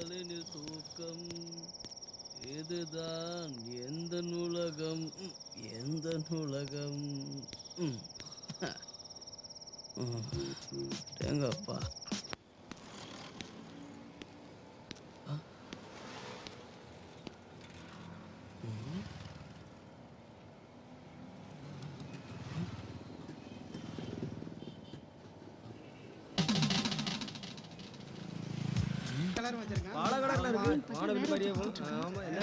நாளினில் தூக்கம். இதுதான் எந்த நூலகம்? எந்த நூலகம்? ம். எங்கப்பா பாலகடல இருக்கு. மாணவி மாதிரியும் ஆமா என்ன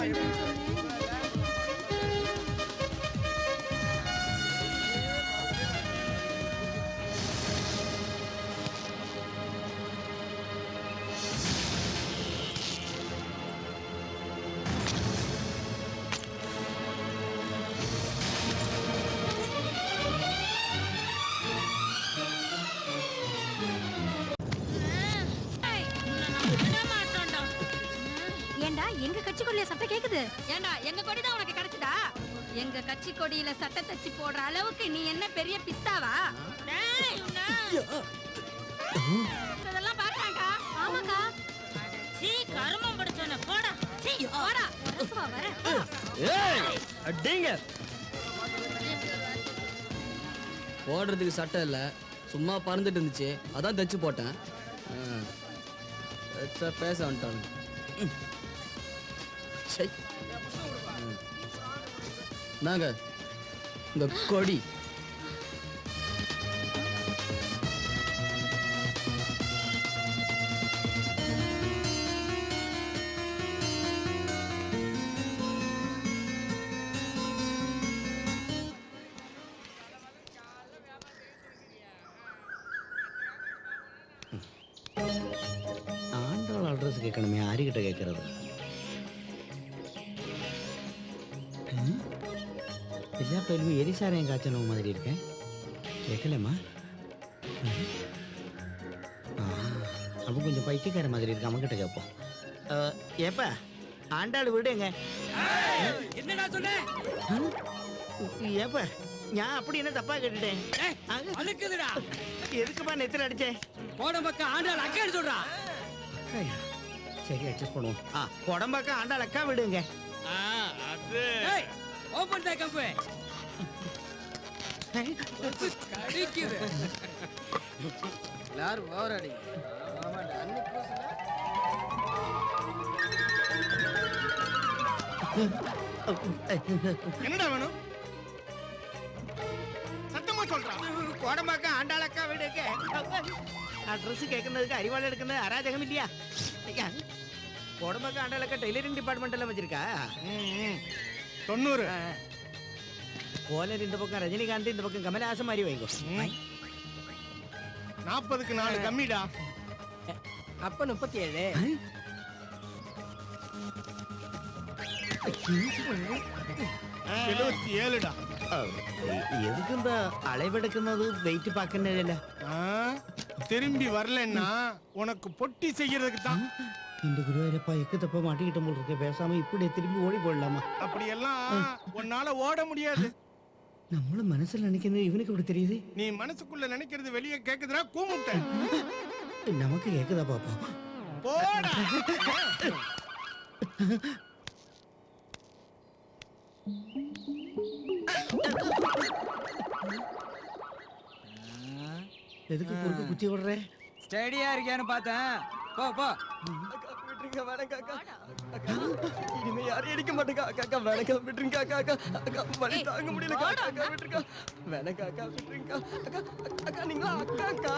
ஏண்டா எங்க கட்சிக்குள்ள சட்டை கேக்குது. ஏண்டா எங்க கொடி தான் உனக்கு கிடைச்சதா? எங்க கட்சி கொடியில சட்டை தச்சு போடுற அளவுக்கு நீ என்ன பெரிய பிஸ்தாவா. இதெல்லாம் பார்க்கறாங்கக்கா. ஆமாக்கா. சீ கருமம் பிடிச்சவன போடா. சீ போடா. அரசுவா வர. ஏய் அடிங்க. போடுறதுக்கு சட்டை இல்லை. சும்மா பறந்துட்டு இருந்துச்சு. அதான் தைச்சு போட்டேன். பேச வந்துட்டாங்க ம். சை. நாங்க இந்த கொடி. ஆண்டாள் அட்ரஸ் கேட்கணுமே யாருக்கிட்ட கேட்கறது? எல்லா பயிலுமே எரிசாரையும் காய்ச்சணும் மாதிரி இருக்கேன் கேட்கலம்மா அவன் கொஞ்சம் பைத்தியக்கார மாதிரி இருக்கு அவன்கிட்ட கேட்போம் ஏப்பா ஆண்டாள் வீடு எங்க என்னடா சொன்ன? ஏப்பா நான் அப்படி என்ன தப்பா கேட்டுட்டேன்? அழுக்குதுடா. எதுக்குப்பா நெத்திர அடிச்சேன்? போன பக்கம் ஆண்டாள் அக்கா சொல்றா. அக்காயா? சரி அட்ஜஸ்ட் பண்ணுவோம். ஆ. உடம்பாக்கா ஆண்டாள் அக்கா விடுங்க. ஏய் ஓபன் த கம்பு கடிக்குது. எல்லாரும் ஓவராடி என்னடா வேணும்? சத்தமா சொல்றான் உடம்பாக்கா ஆண்டாள் அக்கா விடுங்க அட்ரஸ் கேட்கறதுக்கு அறிவாள் எடுக்கணும் அராஜகம் இல்லையா? ஐயா, உடம்பாக்கா ஆண்டாள் அக்கா டெய்லரிங் டிபார்ட்மெண்ட் எல்லாம் வச்சிருக்கா? தொண்ணூறு கோலர் இந்த பக்கம் ரஜினிகாந்த் இந்த பக்கம் கமலஹாசன் மாதிரி வைங்கோ நாற்பதுக்கு நாலு கம்மிடா அப்ப முப்பத்தி ஏழு எழுபத்தி இந்த அளவெடுக்கிறது வெயிட் பார்க்கணும்ல ஆ, திரும்பி வரலன்னா உனக்கு பொட்டி செய்யறதுக்கு தான் இந்த குருவாயூரப்பா எக்கு தப்ப மாட்டிக்கிட்ட போல் இருக்க. பேசாம இப்படி திரும்பி ஓடி போடலாமா அப்படியெல்லாம் உன்னால ஓட முடியாது. நம்மளும் மனசுல நினைக்கிறது இவனுக்கு இப்படி தெரியுது? நீ மனசுக்குள்ள நினைக்கிறது வெளியே கேக்குதுடா கூமுட்ட நமக்கு கேக்குதா பாப்போம் போடா. எதுக்கு குறுக்கு குத்தி விடுற ஸ்டேடியா இருக்கியான்னு பார்த்தேன். போ போ. இனிமே யாரும் அடிக்க மாட்டேங்க அக்கா அக்கா வேணக்கா விட்டுருங்க அக்கா அக்கா. அக்கா வலி தாங்க முடியல அக்கா அக்கா விட்டுருக்கா வேணக்கா அக்கா விட்டுருங்க அக்கா அக்கா நீங்களா அக்கா அக்கா?